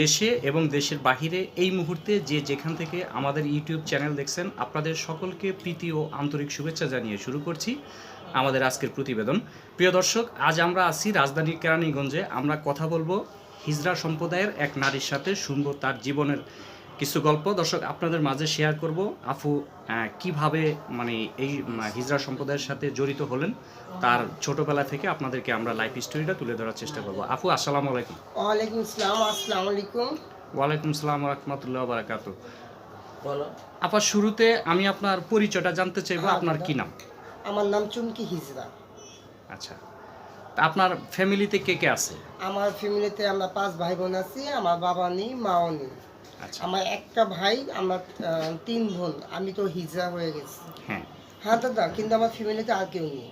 দেশে এবং দেশের বাহিরে এই মুহূর্তে যে যেখান থেকে আমাদের ইউটিউব চ্যানেল দেখছেন, আপনাদের সকলকে প্রীতি ও আন্তরিক শুভেচ্ছা জানিয়ে শুরু করছি আমাদের আজকের প্রতিবেদন। প্রিয় দর্শক, আজ আমরা আছি রাজধানীর কেরানীগঞ্জে। আমরা কথা বলব হিজরা সম্প্রদায়ের এক নারীর সাথে শুনব তার জীবনের কিছু গল্প দর্শক আপনাদের মাঝে শেয়ার করব। আফু কীভাবে মানে এই হিজরা সম্প্রদায়ের সাথে জড়িত হলেন তার ছোটবেলা থেকে আপনাদেরকে আমরা লাইফ স্টোরিটা তুলে ধরার চেষ্টা করব। আফু আসসালামু আলাইকুম। ওয়ালাইকুম আসসালাম আসসালামু আলাইকুম। ওয়ালাইকুম সালাম রহমতুল্লাহ বারাকাতু বলো। আপা শুরুতে আমি আপনার পরিচয়টা জানতে চাইব হ্যাঁ, আপনার কি নাম? আমার নাম চুমকি হিজরা। আচ্ছা। আপনার ফ্যামিলিতে কে কে আছে? আমার ফ্যামিলিতে আমরা পাঁচ ভাই বোন আছি আমার বাবা নেই মাও নেই। আমার একটা ভাই আমার তিন বোন আমি তো হিজরা হয়ে গেছি। হ্যাঁ হ্যাঁ দাদা কিন্তু আমার ফ্যামিলিতে আর কেউ নেই।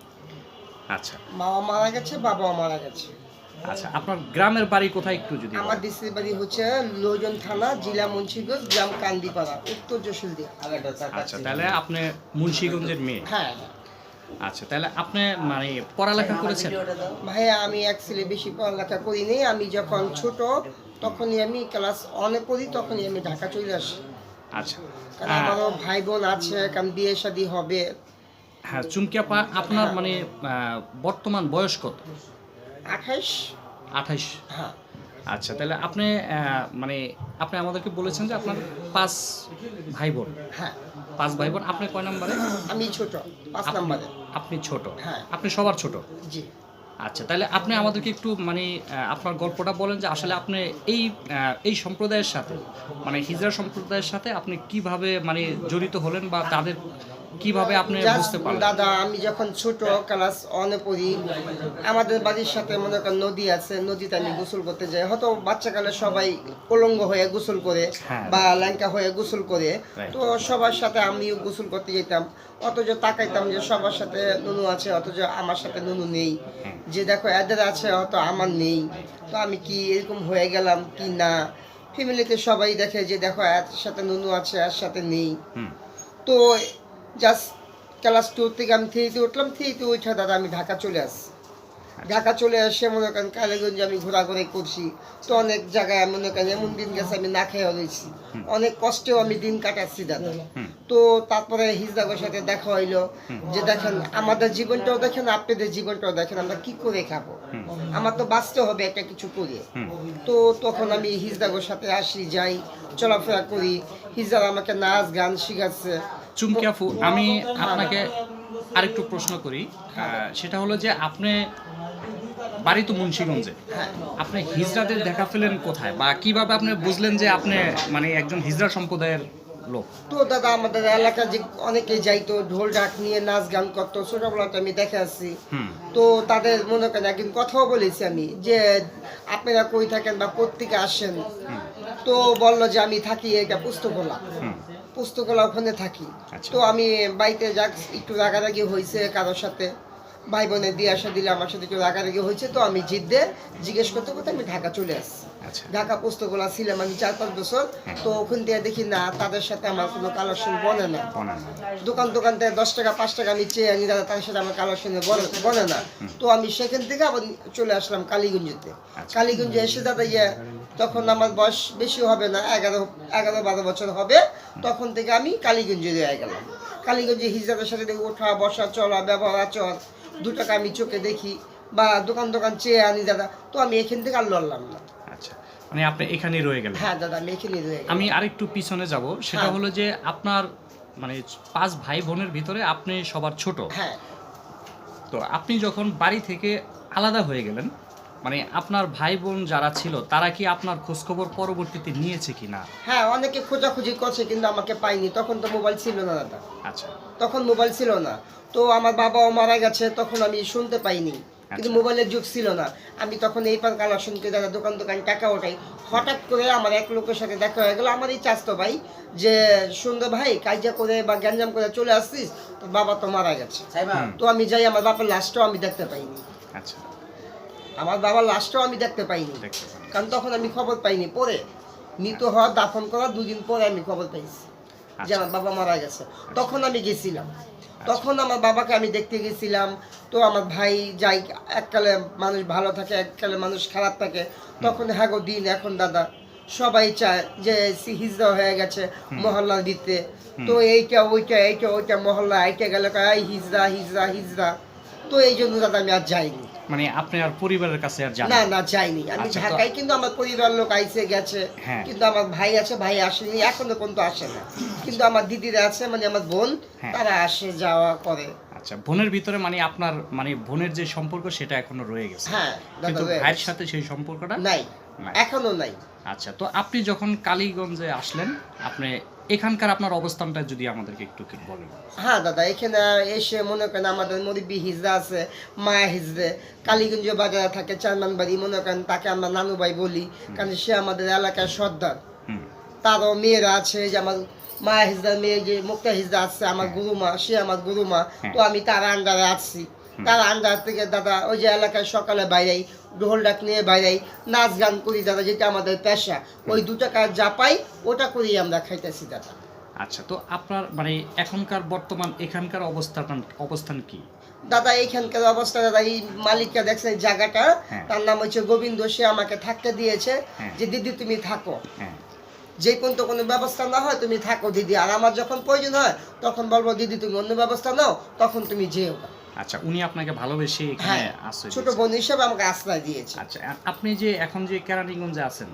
আচ্ছা। মাও মারা গেছে বাবাও মারা গেছে। আচ্ছা আপনার গ্রামের বাড়ি কোথায় একটু যদি আমার দেশের বাড়ি হচ্ছে লোজন থানা জেলা মুন্সিগঞ্জ গ্রাম কান্দিপাড়া উত্তর জসুলদিয়া আচ্ছা তাহলে আপনি মুন্সিগঞ্জের মেয়ে? হ্যাঁ আচ্ছা তাহলে আপনি মানে পড়ালেখা করেছেন? ভাইয়া আমি অ্যাকচুয়ালি বেশি পড়ালেখা করিনি। আমি যখন ছোট তখনই আমি ক্লাস অনে পড়ি তখনই আমি ঢাকা চলে আসি। আচ্ছা। কারণ আমারও ভাই বোন আছে কারণ বিয়ে শাদী হবে। হ্যাঁ চুমকি আপা আপনার মানে বর্তমান বয়স কত? আঠাইশ। আঠাইশ। হ্যাঁ। আচ্ছা তাহলে আপনি মানে আপনি আমাদেরকে বলেছেন যে আপনার পাঁচ ভাই বোন হ্যাঁ। পাঁচ ভাই বোন আপনি কয় নম্বরে? আমি ছোট পাঁচ নম্বরে। আপনি ছোট। হ্যাঁ। আপনি সবার ছোট? জি। আচ্ছা তাহলে আপনি আমাদেরকে একটু মানে আপনার গল্পটা বলেন যে আসলে আপনি এই এই সম্প্রদায়ের সাথে মানে হিজরা সম্প্রদায়ের সাথে আপনি কীভাবে মানে জড়িত হলেন বা তাদের কীভাবে আপনি বুঝতে পারলেন? দাদা আমি যখন ছোট ক্লাস অনে পড়ি আমাদের বাড়ির সাথে মনে করেন নদী আছে নদীতে আমি গোসল করতে যাই। হয়তো বাচ্চাকালে সবাই উলঙ্গ হয়ে গোসল করে হ্যাঁ। বা ল্যাঙ্কা হয়ে গোসল করে। তো সবার সাথে আমিও গোসল করতে যেতাম অথচ তাকাইতাম যে সবার সাথে নুনু আছে অথচ আমার সাথে নুনু নেই। হ্যাঁ। যে দেখো এদের আছে হয়তো আমার নেই। তো আমি কি এরকম হয়ে গেলাম কি না? ফ্যামিলিতে সবাই দেখে যে দেখো এর সাথে নুনু আছে এর সাথে নেই। তো জাস্ট ক্লাস টু থেকে আমি থ্রিতে উঠলাম থ্রিতে উঠে দাদা আমি ঢাকা চলে আসি ঢাকা চলে আসে মনে করেন কালীগঞ্জে আমি ঘোরাঘুরি করছি। তো অনেক জায়গায় মনে করেন এমন দিন গেছে আমি না খেয়ে রয়েছি। অনেক কষ্টেও আমি দিন কাটাচ্ছি দাদা। তো তারপরে হিজদাগের সাথে দেখা হইল যে দেখেন আমাদের জীবনটাও দেখেন আপনাদের জীবনটাও দেখেন আমরা কি করে খাব? আমার তো বাঁচতে হবে একটা কিছু করে। তো তখন আমি হিজদাগোর সাথে আসি যাই চলাফেরা করি। হিজদার আমাকে নাচ গান শিখাচ্ছে। চুমকি আপু আমি আপনাকে আরেকটু প্রশ্ন করি। সেটা হলো যে আপনি বাড়ি তো মুন্সিগঞ্জে। হ্যাঁ আপনি হিজড়াদের দেখা পেলেন কোথায়? বা কীভাবে আপনি বুঝলেন যে আপনি মানে একজন হিজড়া সম্প্রদায়ের লোক? তো দাদা আমাদের এলাকা যে অনেকে যাইতো ঢোল ঢাক নিয়ে নাচ গান করতো ছোটবেলাতে আমি দেখে আসছি। তো তাদের মনে করেন একদিন কথাও বলেছি আমি যে আপনারা কই থাকেন বা কোথেকে আসেন? তো বলল যে আমি থাকি এটা পুস্তকলা। হুম। পুস্তকলা ওখানে থাকি। আচ্ছা। তো আমি বাড়িতে যাক একটু রাগারাগি হয়েছে কারোর সাথে। ভাই বোনের দিয়ে আসা দিলে আমার সাথে একটু রাগারাগি হয়েছে তো আমি জিদ্দে জিজ্ঞেস করতে করতে আমি ঢাকা চলে আসছি। আচ্ছা। ঢাকা পুস্তকলা ছিলাম আমি চার পাঁচ বছর তো ওখান থেকে দেখি না তাদের সাথে আমার কোনো কালেকশন বনে না। দোকান দোকান থেকে দশ টাকা পাঁচ টাকা আমি চেয়ে আনি দাদা তাদের সাথে আমার কালেকশনে বনে না। তো আমি সেখান থেকে আবার চলে আসলাম কালীগঞ্জেতে। আচ্ছা। কালীগঞ্জে এসে দাদা ইয়ে তখন আমার বয়স বেশি হবে না এগারো এগারো বারো বছর হবে তখন থেকে আমি কালীগঞ্জে রয়ে গেলাম। কালীগঞ্জে হিজাবের সাথে দেখি ওঠা বসা চলা ব্যবহার আচরণ দু টাকা আমি চোখে দেখি বা দোকান দোকান চেয়ে আনি দাদা তো আমি এখান থেকে আর লড়লাম না। আচ্ছা মানে আপনি এখানে রয়ে গেলেন? হ্যাঁ দাদা আমি এখানে রয়ে আমি আরেকটু পিছনে যাব সেটা হ্যাঁ। হলো যে আপনার মানে পাঁচ ভাই বোনের ভিতরে আপনি সবার ছোট। হ্যাঁ। তো আপনি যখন বাড়ি থেকে আলাদা হয়ে গেলেন মানে আপনার ভাই বোন যারা ছিল তারা কি আপনার খোঁজখবর পরবর্তীতে নিয়েছে কি না হ্যাঁ অনেকে খোঁজাখুঁজি করছে কিন্তু আমাকে পাইনি তখন তো মোবাইল ছিল না দাদা। আচ্ছা। তখন মোবাইল ছিল না। তো আমার বাবাও মারা গেছে তখন আমি শুনতে পাইনি। কিন্তু আচ্ছা। মোবাইলের যুগ ছিল না। আমি তখন এই পার কালেকশনকে দাদা দোকান দোকান টাকা ওঠাই। হঠাৎ করে আমার এক লোকের সাথে দেখা হয়ে গেল। আমারই চাস্তো ভাই যে সুন্দর ভাই কাজা করে বা গ্যাঞ্জাম করে চলে আসছিস তো বাবা তো মারা গেছে। তো আমি যাই আমার বাবার লাশটাও আমি দেখতে পাইনি। আচ্ছা। আমার বাবার লাশটাও আমি দেখতে পাইনি। কারণ তখন আমি খবর পাইনি। পরে মৃত হওয়া দাফন করা দুদিন পরে আমি খবর পাইছি যে আচ্ছা। আমার বাবা মারা গেছে। তখন আমি গেছিলাম। তখন আমার বাবাকে আমি দেখতে গেছিলাম। তো আমার ভাই যাই এককালে মানুষ ভালো থাকে এককালে মানুষ খারাপ থাকে। তখন হ্যাঁ গো দিন এখন দাদা। সবাই চায় যে হিজড়া হয়ে গেছে মহল্লা দিতে। তো এইটা ওইটা এইটা ওইটা মহল্লা এইটা গেলে হিজড়া হিজড়া হিজড়া তো এই জন্য দাদা আমি আর যাইনি। মানে আপনি আর পরিবারের কাছে আর না না। যাইনি। আমি আচ্ছা, ঢাকায় কিন্তু আমার পরিবার লোক আইসে গেছে হ্যাঁ। কিন্তু আমার ভাই আছে ভাই আসেনি এখনও পর্যন্ত আসে না। কিন্তু আমার দিদিরা আছে মানে আমার বোন হ্যাঁ। তারা আসে যাওয়া করে। আচ্ছা বোনের ভিতরে মানে আপনার মানে বোনের যে সম্পর্ক সেটা এখনও রয়ে গেছে। হ্যাঁ কিন্তু ভাইয়ের সাথে সেই সম্পর্কটা? নাই। এখনও নাই। আচ্ছা তো আপনি যখন কালীগঞ্জে আসলেন আপনি এখানকার আপনার অবস্থানটা যদি আমাদেরকে একটু বলেন। হ্যাঁ দাদা এখানে এসে মনে করেন আমাদের মুরব্বী হিজড়া আছে মায়া হিজড়ে কালীগঞ্জ বাজারে থাকে চারমান বাড়ি মনে করেন তাকে আমরা নানু ভাই বলি কারণ সে আমাদের এলাকার সর্দার। তারও মেয়েরা আছে যে আমার মায়া হিজদার মেয়ে যে মুক্তা হিজদা আছে আমার গুরুমা সে আমার গুরুমা তো আমি তার আন্ডারে আছি। তার আন্ডার থেকে দাদা ওই যে এলাকায় সকালে বাইরেই ঢোল ডাক নিয়ে বাইরেই নাচ গান করি দাদা যেটা আমাদের পেশা। ওই দু টাকা যা পাই ওটা করেই আমরা খাইতেছি দাদা। আচ্ছা তো আপনার মানে এখনকার বর্তমান এখানকার অবস্থান অবস্থান কি? দাদা এইখানকার অবস্থা দাদা এই মালিকটা দেখছেন জায়গাটা হ্যাঁ। তার নাম হচ্ছে গোবিন্দ সে আমাকে থাকতে দিয়েছে হ্যাঁ। যে দিদি তুমি থাকো। যে কোন তো কোনো ব্যবস্থা না হয় তুমি থাকো দিদি। আর আমার যখন প্রয়োজন হয় তখন বলব দিদি তুমি অন্য ব্যবস্থা নাও তখন তুমি যেও না। আচ্ছা উনি আপনাকে ভালোবেসে এখানে হ্যাঁ আশ্রয় ছোট দিয়েছেন। বোন হিসেবে আমাকে আশ্রয় দিয়েছে। আচ্ছা আপনি যে এখন যে কেরানীগঞ্জে আছেন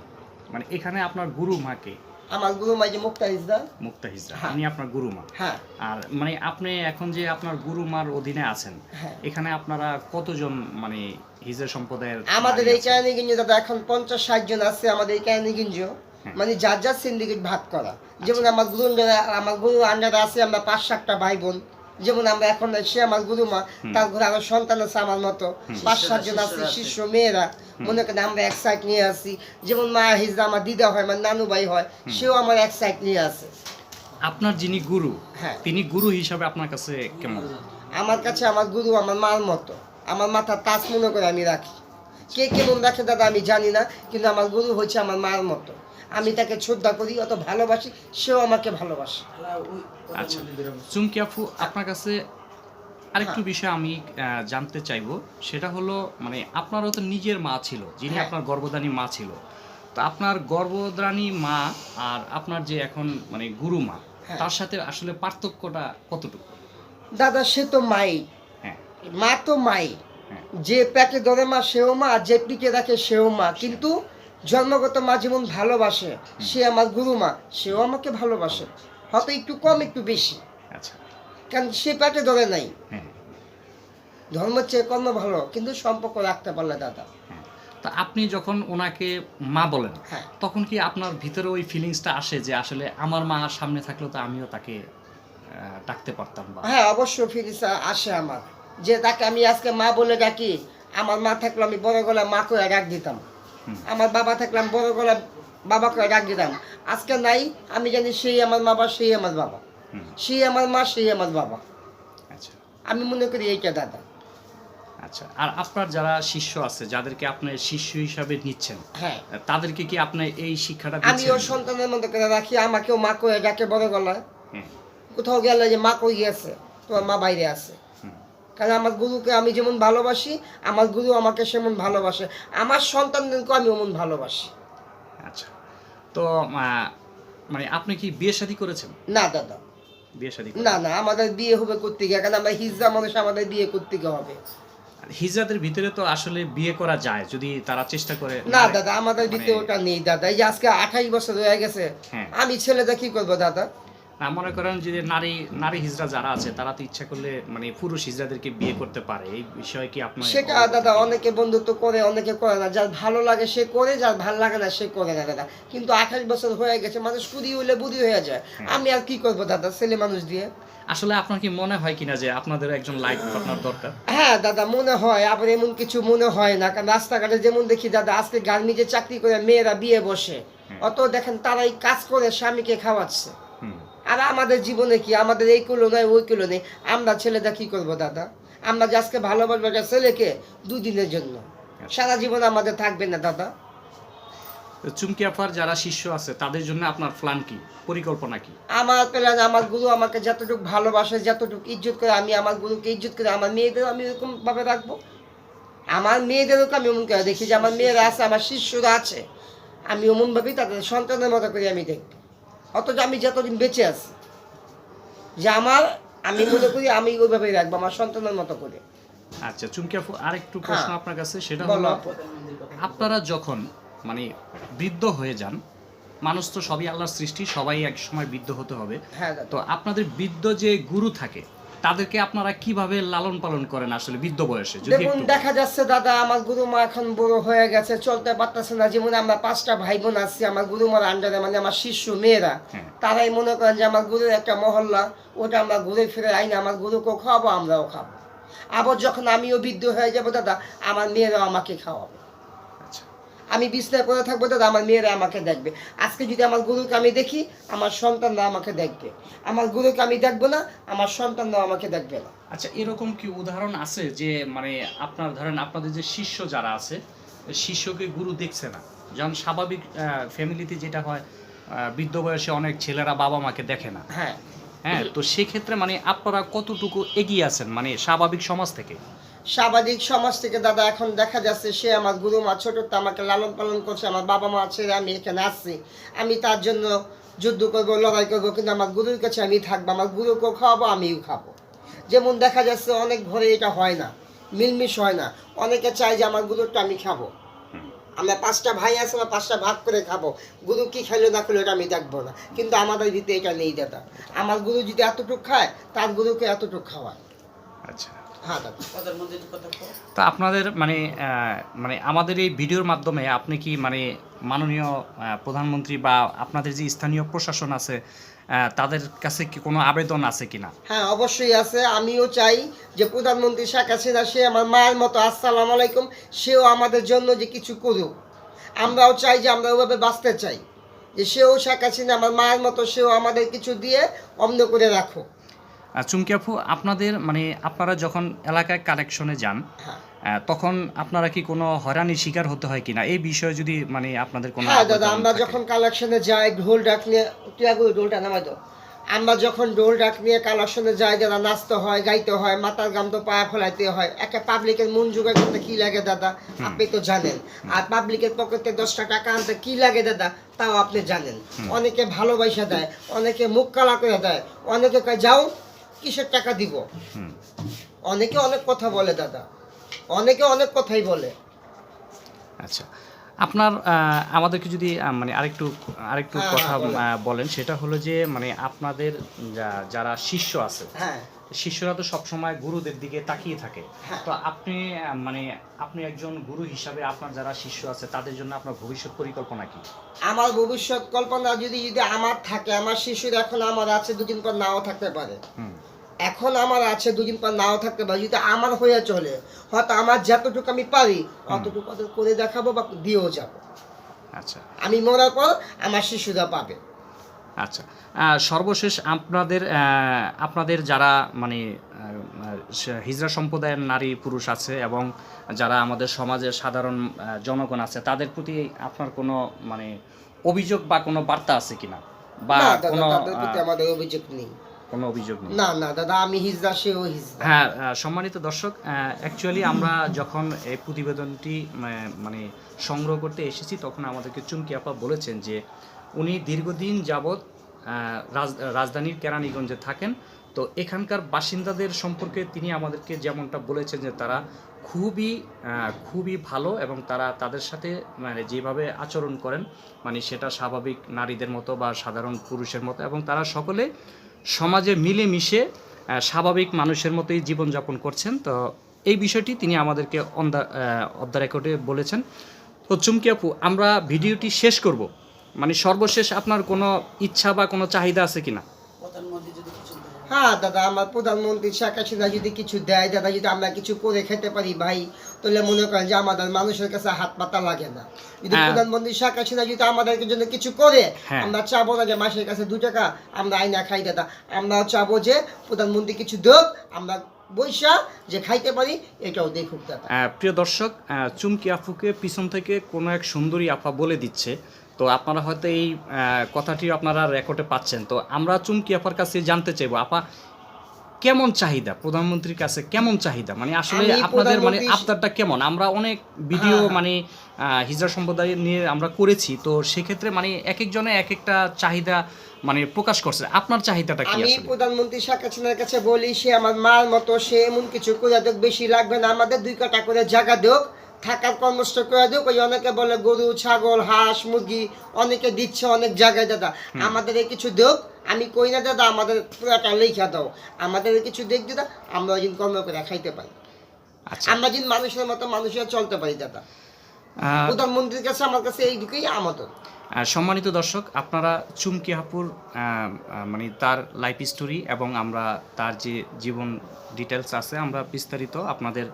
মানে এখানে আপনার গুরু মাকে আমার গুরু মাই যে মুক্তা ইসদা মুক্তা হিজরা হ্যাঁ। উনি আপনার গুরু মা। হ্যাঁ। আর মানে আপনি এখন যে আপনার গুরু মার অধীনে আছেন হ্যাঁ। এখানে আপনারা কতজন মানে হিজরা সম্প্রদায়ের আমাদের এই? কেরানীগঞ্জে দাদা এখন পঞ্চাশ ষাট জন আছে আমাদের এই কেরানীগঞ্জ। মানে যার যার সিন্ডিকেট ভাগ করা। যেমন আমার গুরু আমার গুরু আন্ডারে আছে আমরা পাঁচ সাতটা ভাই বোন। যেমন আমরা এখন সে আমার গুরুমা তার ঘরে আরও সন্তান আছে আমার মতো। পাঁচ সাতজন আছে শিষ্য মেয়েরা। মনে করেন আমরা এক সাইড নিয়ে আসি যেমন মা হিজরা আমার দিদা হয় আমার নানু ভাই হয় সেও আমার এক সাইড নিয়ে আছে। আপনার যিনি গুরু হ্যাঁ। তিনি গুরু হিসাবে আপনার কাছে কেমন? আমার কাছে আমার গুরু আমার মার মতো। আমার মাথা তাস মনে করে আমি রাখি। কে কেমন রাখে দাদা আমি জানি না কিন্তু আমার গুরু হচ্ছে আমার মার মতো। আমি তাকে শ্রদ্ধা করি অত ভালোবাসি সেও আমাকে ভালোবাসে। আচ্ছা। চুমকি আপু আপনার কাছে আরেকটু হ্যাঁ। বিষয় আমি জানতে চাইব। সেটা হলো মানে আপনারও তো নিজের মা ছিল যিনি হ্যাঁ। আপনার গর্ভদানী মা ছিল। তো আপনার গর্ভদানী মা আর আপনার যে এখন মানে গুরু মা হ্যাঁ। তার সাথে আসলে পার্থক্যটা কতটুকু? দাদা সে তো মাই। হ্যাঁ। মা তো মাই। যে প্যাকে ধরে মা সেও মা আর যে পিকে রাখে সেও মা। কিন্তু জন্মগত মা যেমন ভালোবাসে সে আমার গুরু মা সেও আমাকে ভালোবাসে। হয়তো একটু কম একটু বেশি। আচ্ছা। কারণ সে প্যাকে ধরে নাই। হ্যাঁ। ধর্ম চেয়ে কর্ম ভালো কিন্তু সম্পর্ক রাখতে পারলে দাদা। হ্যাঁ। তো আপনি যখন ওনাকে মা বলেন হ্যাঁ। তখন কি আপনার ভিতরে ওই ফিলিংসটা আসে যে আসলে আমার মা সামনে থাকলে তো আমিও তাকে ডাকতে পারতাম হ্যাঁ অবশ্যই ফিলিংস আসে আমার। যে তাকে আমি আজকে মা বলে ডাকি আমার মা থাকলে আমি বড় গলা মা করে ডাক দিতাম। আমার বাবা থাকলে আমি বড় গলা বাবা করে ডাক দিতাম আজকে নাই আমি জানি সেই আমার বাবা সেই আমার বাবা। সেই আমার মা সেই আমার বাবা। আচ্ছা। আমি মনে করি এইটা দাদা। আচ্ছা আর আপনার যারা শিষ্য আছে যাদেরকে আপনি শিষ্য হিসাবে নিচ্ছেন হ্যাঁ। তাদেরকে কি আপনি এই শিক্ষাটা আমি ওর সন্তানের মতো করে রাখি আমাকেও মা কয়ে ডাকে বড় গলায় কোথাও গেলে যে মা কই গেছে তোমার মা বাইরে আছে। কারণ আমার গুরুকে আমি যেমন ভালোবাসি আমার গুরু আমাকে সেমন ভালোবাসে। আমার সন্তানদেরকে আমি অমন ভালোবাসি। তো মানে আপনি কি বিয়ে শাদী করেছেন? না দাদা বিয়ে শাদী না না আমাদের বিয়ে হবে করতে গিয়ে কারণ আমরা হিজড়া মানুষ আমাদের বিয়ে করতে গিয়ে হবে হিজাদের ভিতরে তো আসলে বিয়ে করা যায় যদি তারা চেষ্টা করে না দাদা আমাদের ভিতরে মানে- ওটা নেই দাদা। এই আজকে আঠাশ বছর হয়ে গেছে হ্যাঁ। আমি ছেলেটা কি করব দাদা? মনে করেন যে নারী নারী হিজড়া যারা আছে তারা তো ইচ্ছা করলে মানে পুরুষ হিজড়াদেরকে বিয়ে করতে পারে। এই বিষয়ে কি আপনার সেটা দাদা অনেকে বন্ধুত্ব করে অনেকে করে না। যার ভালো লাগে সে করে যার ভালো লাগে না সে করে না দাদা। কিন্তু আঠাশ বছর হয়ে গেছে মানুষ কুড়ি হইলে বুড়ি হয়ে যায়। হ্যাঁ। আমি আর কি করব দাদা ছেলে মানুষ দিয়ে? আসলে আপনার কি মনে হয় কিনা যে আপনাদের একজন লাইফ পার্টনার দরকার? হ্যাঁ দাদা মনে হয়। আবার এমন কিছু মনে হয় না কারণ রাস্তাঘাটে যেমন দেখি দাদা আজকে গার্মিজে চাকরি করে মেয়েরা বিয়ে বসে। অত দেখেন তারাই কাজ করে স্বামীকে খাওয়াচ্ছে। আর আমাদের জীবনে কি? আমাদের এই কুলো নয় ওই কুলো নেই আমরা ছেলেটা কি করব দাদা? আমরা যে আজকে ভালোবাসবো একটা ছেলেকে দুদিনের জন্য। সারা জীবন আমাদের থাকবে না দাদা। তো চুমকি আপার যারা শিষ্য আছে তাদের জন্য আপনার প্ল্যান কি? পরিকল্পনা কি? আমার প্ল্যান আমার গুরু আমাকে যতটুকু ভালোবাসে যতটুকু ইজ্জত করে আমি আমার গুরুকে ইজ্জত করে আমার মেয়েদেরও আমি এরকম ভাবে রাখব। আমার মেয়েদেরও আমি এমন করে দেখি যে আমার মেয়েরা আছে আমার শিষ্যরা আছে। আমি অমনভাবেই তাদের সন্তানের মতো করে আমি দেখব। অথচ আমি যতদিন বেঁচে আছি যে আমার আমি মনে করি আমি ওইভাবেই রাখব আমার সন্তানের মতো করে। আচ্ছা চুমকি আপু আরেকটু প্রশ্ন হ্যাঁ। আপনার কাছে সেটা হলো আপনারা যখন মানে বৃদ্ধ হয়ে যান মানুষ তো সবই আল্লাহর সৃষ্টি সবাই এক সময় বৃদ্ধ হতে হবে। হ্যাঁ তো আপনাদের বৃদ্ধ যে গুরু থাকে তাদেরকে আপনারা কীভাবে লালন পালন করেন আসলে বৃদ্ধ বয়সে? দেখুন দেখা যাচ্ছে দাদা আমার গুরুমা এখন বড় হয়ে গেছে চলতে পারতেছে না। যেমন আমরা পাঁচটা ভাই বোন আছি আমার গুরুমার আন্ডারে মানে আমার শিষ্য মেয়েরা হ্যাঁ। তারাই মনে করেন যে আমার গুরুর একটা মহল্লা ওটা আমরা ঘুরে ফিরে আইনি আমার গুরুকেও খাওয়াবো আমরাও খাব। আবার যখন আমিও বৃদ্ধ হয়ে যাব দাদা আমার মেয়েরাও আমাকে খাওয়াবে। আমি বিছনায় পড়ে থাকব দাদা আমার মেয়েরা আমাকে দেখবে। আজকে যদি আমার গুরুকে আমি দেখি আমার সন্তানরা আমাকে দেখবে। আমার গুরুকে আমি দেখব না আমার সন্তানরা আমাকে দেখবে না। আচ্ছা এরকম কি উদাহরণ আছে যে মানে আপনার ধরেন আপনাদের যে শিষ্য যারা আছে শিষ্যকে গুরু দেখছে না? যেমন স্বাভাবিক ফ্যামিলিতে যেটা হয় বৃদ্ধ বয়সে অনেক ছেলেরা বাবা মাকে দেখে না। হ্যাঁ। হ্যাঁ তো সেক্ষেত্রে মানে আপনারা কতটুকু এগিয়ে আছেন মানে স্বাভাবিক সমাজ থেকে? সামাজিক সমাজ থেকে দাদা, এখন দেখা যাচ্ছে সে আমার গুরু মা ছোটতে আমাকে লালন পালন করছে, আমার বাবা মা ছেড়ে আমি এখানে আসছি আমি তার জন্য যুদ্ধ করব, লড়াই করব, কিন্তু আমার গুরুর কাছে আমি থাকব, আমার গুরুকেও খাওয়াবো, আমিও খাব। যেমন দেখা যাচ্ছে অনেক ঘরে এটা হয় না, মিলমিশ হয় না। অনেকে চায় যে আমার গুরুটা আমি খাব। আমরা পাঁচটা ভাই আছে, আমরা পাঁচটা ভাগ করে খাব। গুরু কি খেলো না খেলো এটা আমি দেখব না। কিন্তু আমাদের দিতে এটা নেই, দাদা। আমার গুরু যদি এতটুকু খায়, তার গুরুকে এতটুকু খাওয়ায়। আচ্ছা। তো আপনাদের মানে মানে আমাদের এই ভিডিওর মাধ্যমে আপনি কি মানে মাননীয় প্রধানমন্ত্রী বা আপনাদের যে স্থানীয় প্রশাসন আছে তাদের কাছে কি কোনো আবেদন আছে কিনা? হ্যাঁ অবশ্যই আছে। আমিও চাই যে প্রধানমন্ত্রী শেখ হাসিনা সে আমার মায়ের মতো আসসালামু আলাইকুম সেও আমাদের জন্য যে কিছু করুক। আমরাও চাই যে আমরা ওভাবে বাঁচতে চাই। যে সেও শেখ হাসিনা আমার মায়ের মতো সেও আমাদের কিছু দিয়ে অম্ন করে রাখো আহ, চুমকি আপু আপনাদের মানে আপনারা যখন এলাকায় কালেকশনে যান হ্যাঁ। তখন আপনারা কি কোনো হয়রানির শিকার হতে হয় কিনা? এই বিষয়ে যদি মানে আপনাদের কোনো হ্যাঁ দাদা আমরা যখন কালেকশনে যাই ঢোল ডাক নিয়ে টিয়াগুলো ঢোলটা নামাই দাও আমরা যখন ঢোল ডাক নিয়ে কালেকশনে যাই যারা নাচতে হয় গাইতে হয় মাথার গাম তো পায়া ফেলাইতে হয়। একটা পাবলিকের মন জোগাড় করতে কি লাগে দাদা? আপনি তো জানেন। আর পাবলিকের পকেটে দশটা টাকা আনতে কি লাগে দাদা? তাও আপনি জানেন। অনেকে ভালোবাসা দেয় অনেকে মুখ কালা করে দেয় অনেকে যাও কিসের টাকা দিব? হুম। অনেকে অনেক কথা বলে দাদা। অনেকে অনেক কথাই বলে। আচ্ছা। আপনার আমাদেরকে যদি মানে আরেকটু আরেকটু হ্যাঁ, কথা হ্যাঁ, বলেন। সেটা হলো যে মানে আপনাদের যারা শিষ্য আছে হ্যাঁ। শিষ্যরা তো সবসময় গুরুদের দিকে তাকিয়ে থাকে। তো আপনি মানে আপনি একজন গুরু হিসাবে আপনার যারা শিষ্য আছে তাদের জন্য আপনার ভবিষ্যৎ পরিকল্পনা কি? আমার ভবিষ্যৎ কল্পনা যদি যদি আমার থাকে আমার শিশুর এখন আমার আছে দুদিন পর নাও থাকতে পারে। হুম। এখন আমার আছে দুদিন পর নাও থাকতে পারে যদি আমার হয়ে চলে হয়তো আমার যতটুকু আমি পারি অতটুকু করে দেখাবো বা দিয়েও যাব। আচ্ছা। আমি মরার পর আমার শিশুরা পাবে। আচ্ছা। সর্বশেষ আপনাদের আপনাদের যারা মানে হিজড়া সম্প্রদায়ের নারী পুরুষ আছে এবং যারা আমাদের সমাজের সাধারণ জনগণ আছে তাদের প্রতি আপনার কোনো মানে অভিযোগ বা কোনো বার্তা আছে কিনা? বা কোনো আমাদের অভিযোগ নেই। কোনো অভিযোগ নেই। না না দাদা আমি হিজড়া সেও হিজড়া। হ্যাঁ সম্মানিত দর্শক অ্যাকচুয়ালি আমরা যখন এই প্রতিবেদনটি মানে- সংগ্রহ করতে এসেছি তখন আমাদেরকে চুমকি আপা বলেছেন যে উনি দীর্ঘদিন যাবৎ রাজ- রাজধানীর কেরানীগঞ্জে থাকেন। তো এখানকার বাসিন্দাদের সম্পর্কে তিনি আমাদেরকে যেমনটা বলেছেন যে তারা খুবই খুবই ভালো এবং তারা তাদের সাথে মানে যেভাবে আচরণ করেন মানে সেটা স্বাভাবিক নারীদের মতো বা সাধারণ পুরুষের মতো এবং তারা সকলে সমাজে মিলেমিশে স্বাভাবিক মানুষের মতোই জীবনযাপন করছেন। তো এই বিষয়টি তিনি আমাদেরকে অন দ্য অফ দ্য রেকর্ডে বলেছেন। তো চুমকি আপু, আমরা ভিডিওটি শেষ করব। মানে সর্বশেষ আপনার কোনো ইচ্ছা বা কোনো চাহিদা আছে কিনা? হ্যাঁ দাদা আমার প্রধানমন্ত্রী শেখ হাসিনা যদি কিছু দেয় দাদা যদি আমরা কিছু করে খেতে পারি ভাই তাহলে মনে করেন যে আমাদের মানুষের কাছে হাত পাতা লাগে না যদি হ্যাঁ। প্রধানমন্ত্রী শেখ হাসিনা যদি আমাদের জন্য কিছু করে হ্যাঁ। আমরা চাবো না যে মাসের কাছে দু টাকা আমরা আইনা খাই দাদা আমরা চাবো যে প্রধানমন্ত্রী কিছু দেখ আমরা বৈশা যে খাইতে পারি এটাও দেখুক দাদা প্রিয় দর্শক চুমকি আফুকে পিছন থেকে কোনো এক সুন্দরী আপা বলে দিচ্ছে তো আপনারা হয়তো এই কথাটি আপনারা রেকর্ডে পাচ্ছেন। তো আমরা চুমকি আপার কাছে জানতে চাইব আপা কেমন চাহিদা? প্রধানমন্ত্রীর কাছে কেমন চাহিদা? মানে আসলে আপনাদের মানে আবদারটা কেমন? আমরা অনেক ভিডিও হ্যাঁ। মানে আহ, হিজড়া সম্প্রদায় নিয়ে আমরা করেছি তো সেক্ষেত্রে মানে এক একজনে এক একটা চাহিদা মানে প্রকাশ করছে। আপনার চাহিদাটা কি আমি প্রধানমন্ত্রী শেখ হাসিনার কাছে বলি সে আমার মার মতো সে এমন কিছু করে দেখ বেশি লাগবে না আমাদের দুই কাটা করে জায়গা দেখ। থাকার কর্মস্থ করে দেখ ওই অনেকে বলে গরু ছাগল হাঁস মুরগি অনেকে দিচ্ছে অনেক জায়গায় দাদা। আমাদের এই কিছু দেখ আমি কই না দাদা আমাদের পুরাটা লেখা দাও। আমাদের এই কিছু দেখ দাদা আমরা ওই কর্ম করে খাইতে পারি। আচ্ছা। আমরা দিন মানুষের মতো মানুষের চলতে পারি দাদা। প্রধানমন্ত্রীর কাছে আমার কাছে এইটুকুই আমাদের সম্মানিত দর্শক আপনারা চুমকি হাপুর মানে তার লাইফ স্টোরি এবং আমরা তার যে জীবন ডিটেলস আছে আমরা বিস্তারিত আপনাদের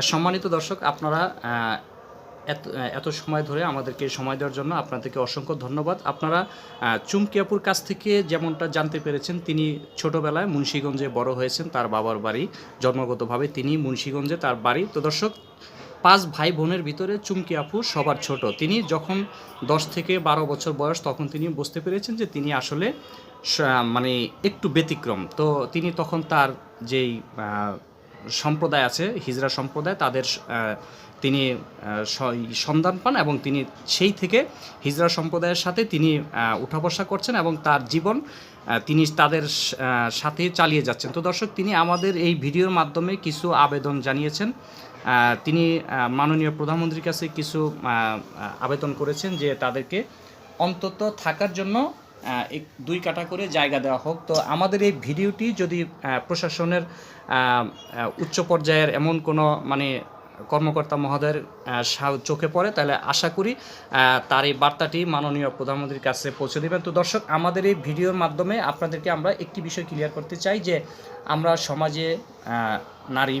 সম্মানিত দর্শক আপনারা এত এত সময় ধরে আমাদেরকে সময় দেওয়ার জন্য আপনাদেরকে অসংখ্য ধন্যবাদ। আপনারা আহ, চুমকি আপুর কাছ থেকে যেমনটা জানতে পেরেছেন তিনি ছোটোবেলায় মুন্সীগঞ্জে বড় হয়েছেন তার বাবার বাড়ি জন্মগতভাবে তিনি মুন্সীগঞ্জে তার বাড়ি। তো দর্শক পাঁচ ভাই বোনের ভিতরে চুমকি আপু সবার ছোট। তিনি যখন দশ থেকে বারো বছর বয়স তখন তিনি বুঝতে পেরেছেন যে তিনি আসলে মানে একটু ব্যতিক্রম। তো তিনি তখন তার যেই সম্প্রদায় আছে, হিজরা সম্প্রদায়, তাদের তিনি সন্ধান পান এবং তিনি সেই থেকে হিজরা সম্প্রদায়ের সাথে তিনি উঠা বসা করছেন এবং তার জীবন তিনি তাদের সাথে চালিয়ে যাচ্ছেন। তো দর্শক, তিনি আমাদের এই ভিডিওর মাধ্যমে কিছু আবেদন জানিয়েছেন। তিনি মাননীয় প্রধানমন্ত্রীর কাছে কিছু আবেদন করেছেন যে তাদেরকে অন্তত থাকার জন্য এক- দুই কাটা করে জায়গা দেওয়া হোক। তো আমাদের এই ভিডিওটি যদি প্রশাসনের উচ্চ পর্যায়ের এমন কোনো মানে কর্মকর্তা মহোদয়ের চোখে পড়ে, তাহলে আশা করি তার এই বার্তাটি মাননীয় প্রধানমন্ত্রীর কাছে পৌঁছে দেবেন। তো দর্শক, আমাদের এই ভিডিওর মাধ্যমে আপনাদেরকে আমরা একটি বিষয় ক্লিয়ার করতে চাই যে, আমরা সমাজে নারী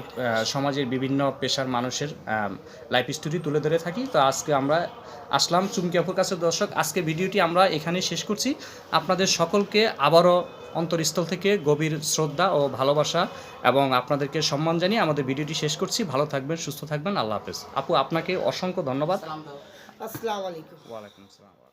সমাজের বিভিন্ন পেশার মানুষের লাইফ স্টোরি তুলে ধরে থাকি। তো আজকে আমরা আসলাম চুমকি আপুর কাছে। দর্শক, আজকে ভিডিওটি আমরা এখানে শেষ করছি। আপনাদের সকলকে আবারও অন্তরস্থল থেকে গভীর শ্রদ্ধা ও ভালোবাসা এবং আপনাদেরকে সম্মান জানিয়ে আমাদের ভিডিওটি শেষ করছি। ভালো থাকবেন সুস্থ থাকবেন। আল্লাহ হাফেজ। আপু আপনাকে অসংখ্য ধন্যবাদ। আসসালামু আলাইকুম। ওয়ালাইকুম আসসালাম।